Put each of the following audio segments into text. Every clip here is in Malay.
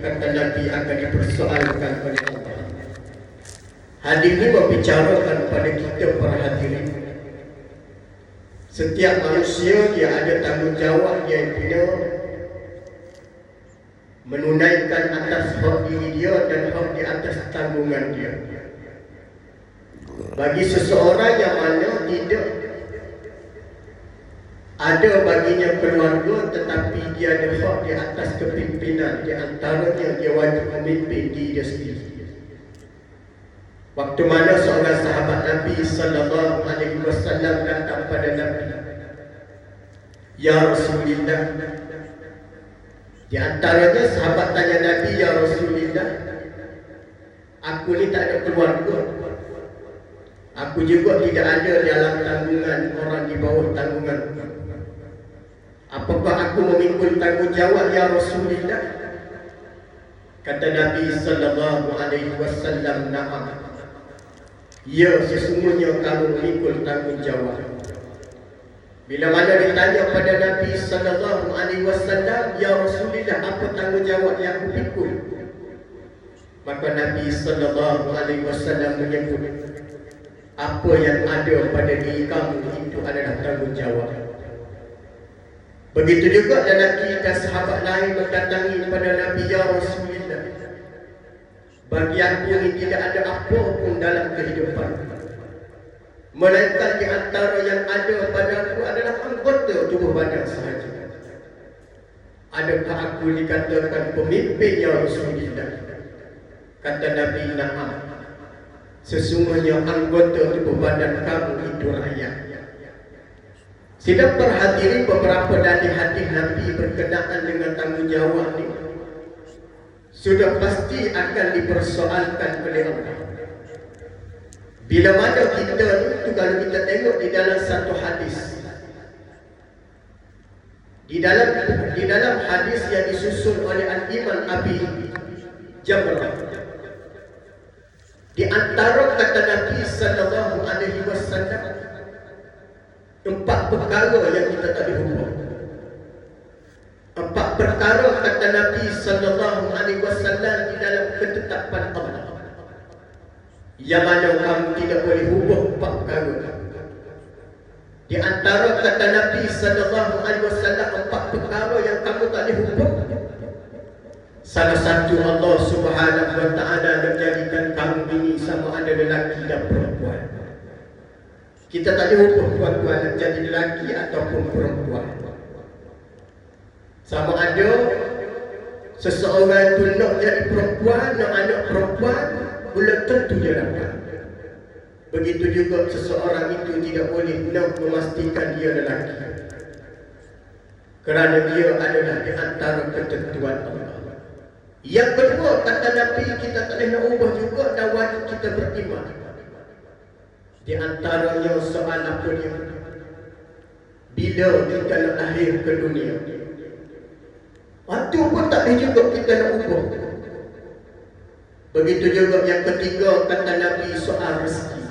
kata Nabi akan dipersoalkan oleh Allah. Hadis ini membicarakan pada kita para hadirin. Setiap manusia dia ada tanggungjawab dia kena menunaikan atas hak diri dia dan hak di atas tanggungan dia. Bagi seseorang yang mana tidak ada baginya keluarga tetapi dia ada hak di atas kepimpinan. Di antaranya dia wajib memimpin diri dia sendiri. Waktu mana seorang sahabat Nabi sallallahu alaihi wasallam datang pada Nabi? Ya Rasulullah. Di antaranya sahabat tanya Nabi Ya Rasulullah Aku ni tak ada keluarga. Aku juga tidak ada dalam tanggungan orang di bawah tanggungan Apakah aku memikul tanggungjawab Ya Rasulullah Kata Nabi sallallahu alaihi wasallam na'am Ya, sesungguhnya kamu memikul tanggungjawab. Bila mana ditanya pada Nabi sallallahu alaihi wasallam, "Ya Rasulullah, apa tanggungjawab yang aku pikul?" Maka Nabi sallallahu alaihi wasallam menyebut, "Apa yang ada pada diri kamu itu adalah tanggungjawab." Begitu juga lelaki dan sahabat lain mendatangi kepada Nabi Ya Rasulullah. Bagi aku ini tidak ada apa pun dalam kehidupan. Melainkan di antara yang ada pada aku adalah anggota tubuh badan sahaja. Adakah aku dikatakan pemimpin yang Rasulullah Kata Nabi Na'am. Sesungguhnya anggota tubuh badan kamu itu rakyat Sidang perhatian beberapa dari hadis Nabi berkenaan dengan tanggungjawab ini sudah pasti akan dipersoalkan oleh Allah. Bila mana kita itu kalau kita tengok di dalam satu hadis. Di dalam di dalam hadis yang disusun oleh Al Imam Abi Jamrah di antara kata Nabi sallallahu alaihi wasallam empat perkara yang kita tak boleh Empat perkara kata Nabi sallallahu alaihi wasallam di dalam ketetapan Allah. Yang mana kamu tidak boleh hubung empat perkara. Di antara kata Nabi sallallahu alaihi wasallam empat perkara yang kamu tak boleh hubung. Salah satu Allah Subhanahu wa taala menjadikan kamu ini sama ada lelaki dan perempuan. Kita tak boleh hubung tuan-tuan jadi lelaki ataupun perempuan. Sama ada seseorang itu nak jadi perempuan, nak anak perempuan, belum tentu dia dapat. Begitu juga seseorang itu tidak boleh nak memastikan dia lelaki. Kerana dia adalah di antara ketentuan Allah. Yang kedua, kata Nabi, kita tak boleh nak ubah juga dan wajib kita beriman. Di antaranya soal apa dia? Bila kita nak lahir ke dunia? Itu pun tak juga kita nak ubah. Begitu juga yang ketiga kata Nabi soal rezeki.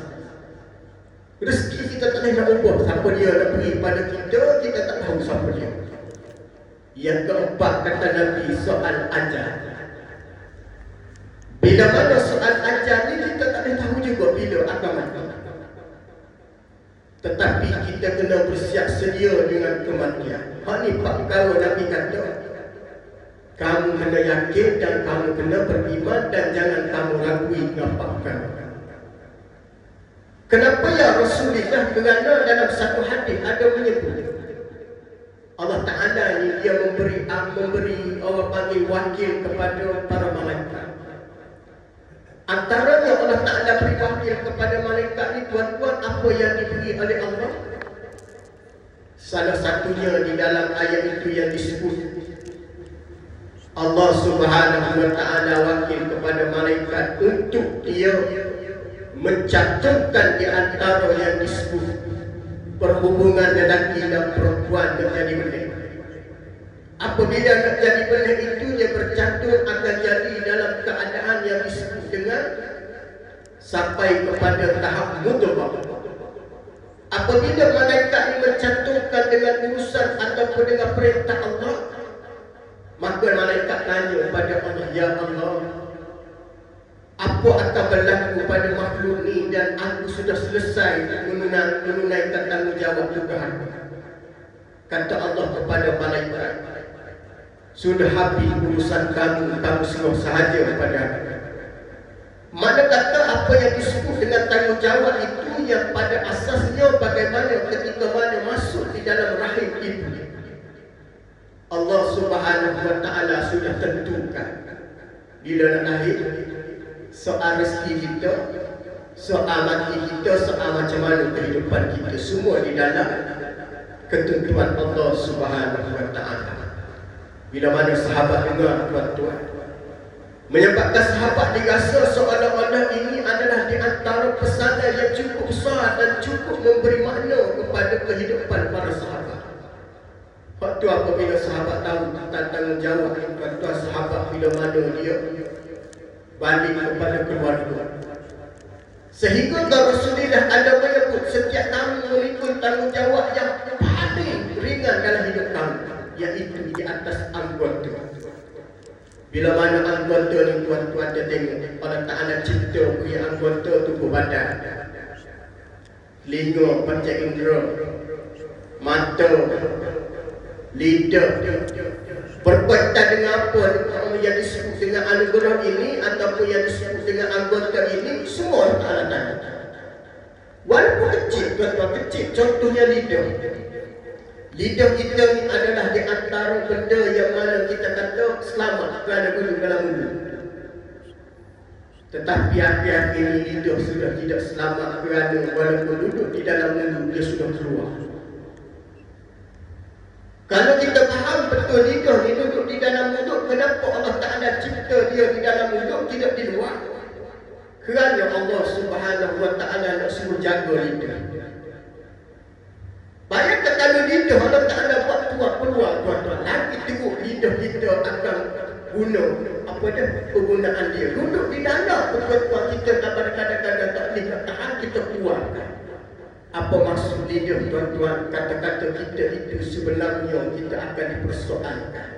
Rezeki kita tak nak ubah. Siapa dia nak beri pada kita, kita tak tahu siapa dia. Yang keempat kata Nabi soal ajar. Bila mana soal ajar ni kita tak boleh tahu juga bila akan mati. Tetapi kita kena bersiap sedia dengan kematian. Hak ni Pak perkara Nabi kata. Kamu kena yakin dan kamu kena beriman dan jangan kamu ragui ngapakan. Kenapa ya Rasulullah kerana dalam satu hadis ada menyebut Allah Taala ini dia memberi memberi Allah panggil wakil kepada para malaikat. Antaranya Allah Taala beri wakil kepada malaikat ini tuan-tuan apa yang diberi oleh Allah? Salah satunya di dalam ayat itu yang disebut Allah Subhanahu wa taala wakil kepada malaikat untuk dia mencatatkan di antara yang disebut perhubungan lelaki dan perempuan menjadi benih. Apabila nak jadi benih itu dia bercantum akan jadi dalam keadaan yang disebut dengan sampai kepada tahap mudghah. Apabila malaikat ini mencantumkan dengan urusan ataupun dengan perintah Allah, Maka malaikat tanya kepada Allah, Ya Allah, apa akan berlaku pada makhluk ni dan aku sudah selesai menunai, menunaikan tanggungjawab Tuhan. Kata Allah kepada malaikat, sudah habis urusan kamu, kamu semua sahaja kepada aku. Mana kata apa yang disebut dengan tanggungjawab itu yang pada asasnya bagaimana ketika mana masuk di dalam rahim ibu. Allah Subhanahu wa taala sudah tentukan bila nak lahir soal rezeki kita, soal mati kita, soal macam mana kehidupan kita semua di dalam ketentuan Allah Subhanahu wa taala. Bila mana sahabat dengar tuan-tuan Menyebabkan sahabat dirasa seolah-olah ini adalah di antara pesanan yang cukup besar dan cukup memberi makna kepada kehidupan para sahabat. Waktu apabila sahabat tahu tentang tanggungjawab tuan-tuan sahabat bila mana dia balik kepada keluarga. Sehingga Rasulullah ada menyebut setiap kamu memikul tanggungjawab yang paling ringan dalam hidup kamu, iaitu di atas anggota. Bila mana anggota ni tuan-tuan dia tengok Allah Ta'ala cipta punya anggota tubuh badan. Linga, panca indera Mata Lidah. Berkaitan dengan apa yang disebut dengan anugerah ini Ataupun yang disebut dengan anggota ini Semua Allah Ta'ala. Tanya Walaupun kecil, tuan-tuan kecil Contohnya lidah Lidah kita ni adalah di antara benda yang mana kita kata selamat kerana guna dalam mulut. Tetapi akhir-akhir ini lidah sudah tidak selamat kerana walaupun duduk di dalam mulut dia sudah keluar. Kalau kita faham betul lidah ni duduk di dalam mulut, kenapa Allah Ta'ala cipta dia di dalam mulut, tidak di luar? Kerana Allah Subhanahu Wa Ta'ala nak suruh jaga lidah. Lidah Allah Ta'ala buat tuak peluang tuan-tuan. Lagi teruk lidah kita akan guna apa dia penggunaan dia. Duduk di dalam tuan-tuan kita kadang-kadang tak boleh tahan kita keluar. Apa maksud lidah tuan-tuan kata-kata kita itu sebenarnya kita akan dipersoalkan.